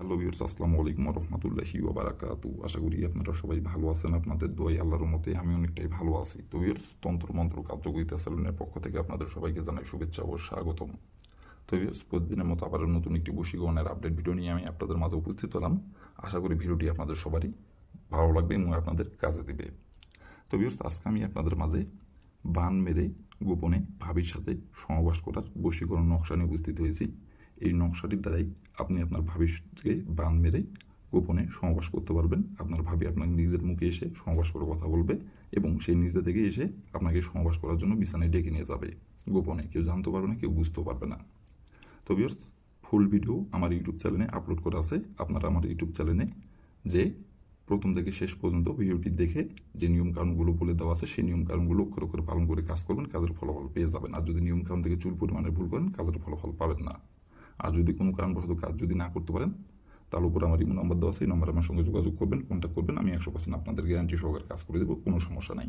Hello viewers আসসালামু আলাইকুম রহমতুল্লাহি ওবারাকাতু আশা করি আপনারা সবাই ভালো আছেন, আপনাদের দোয়াই আল্লাহর মতে আমি অনেকটাই ভালো আছি। তো ভিউর্স তন্ত্র মন্ত্র কার্যকরিতা সেলুনের পক্ষ থেকে আপনাদের সবাইকে জানাই শুভেচ্ছা ও স্বাগতম। তো ভিউর্স প্রতিদিনের মতো আবার নতুন একটি বশীকরণের আপডেট ভিডিও নিয়ে আমি আপনাদের মাঝে উপস্থিত হলাম। আশা করি ভিডিওটি আপনাদের সবারই ভালো লাগবে এবং আপনাদের কাজে দেবে। তো ভিউর্স আজকে আমি আপনাদের মাঝে বান মেরে গোপনে ভাবির সাথে সহবাস করার বশীকরণ নকশা নিয়ে উপস্থিত হয়েছি। এই নকশাটির দ্বারাই আপনি আপনার ভাবিকে বান মেরে গোপনে সহবাস করতে পারবেন। আপনার ভাবি আপনাকে নিজের মুখে এসে সহবাস করে কথা বলবে এবং সেই নিজে থেকে এসে আপনাকে সহবাস করার জন্য বিছানায় ডেকে নিয়ে যাবে। গোপনে কেউ জানতে পারবে না, কেউ বুঝতেও পারবে না। তো ভিউয়ার্স ফুল ভিডিও আমার ইউটিউব চ্যানেলে আপলোড করা আছে। আপনারা আমার ইউটিউব চ্যানেলে যে প্রথম থেকে শেষ পর্যন্ত ভিডিওটি দেখে যে নিয়ম কানুনগুলো বলে দেওয়া আছে, সেই নিয়ম কানুনগুলো অক্ষর করে পালন করে কাজ করবেন। কাজের ফলাফল পেয়ে যাবেন। আর যদি নিয়ম কানুন থেকে চুল পরিমাণে ভুল করেন, কাজের ফলাফল পাবেন না। আর যদি কোনো কারণবশত কাজ যদি না করতে পারেন, তার উপর আমার ইমো নাম্বার দেওয়া আছে, এই নাম্বারে আমার সঙ্গে যোগাযোগ করবেন কন্ট্যাক্ট করবেন, আমি একশো পার্সেন্ট আপনাদের গ্যারান্টি সহকারে কাজ করে দেবো, কোনো সমস্যা নাই।